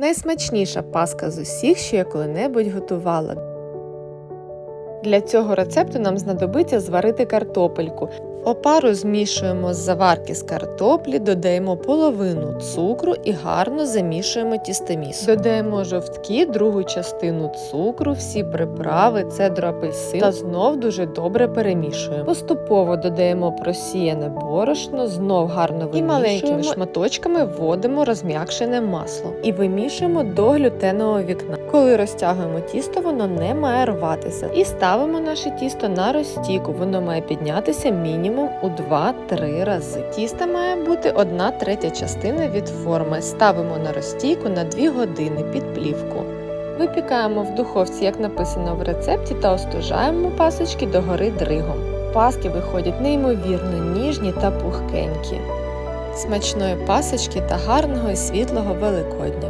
Найсмачніша паска з усіх, що я коли-небудь готувала. Для цього рецепту нам знадобиться зварити картопельку. Опару змішуємо з заварки з картоплі, додаємо половину цукру і гарно замішуємо тістоміс. Додаємо жовтки, другу частину цукру, всі приправи, цедру апельсин та знов дуже добре перемішуємо. Поступово додаємо просіяне борошно, знов гарно вимішуємо. І маленькими шматочками вводимо розм'якшене масло і вимішуємо до глютенового вікна. Коли розтягуємо тісто, воно не має рватися. І ставимо наше тісто на розтійку. Воно має піднятися мінімум у 2-3 рази. Тісто має бути 1 третя частина від форми. Ставимо на розтійку на 2 години під плівку. Випікаємо в духовці, як написано в рецепті, та остужаємо пасочки догори дригом. Паски виходять неймовірно ніжні та пухкенькі. Смачної пасочки та гарного і світлого Великодня!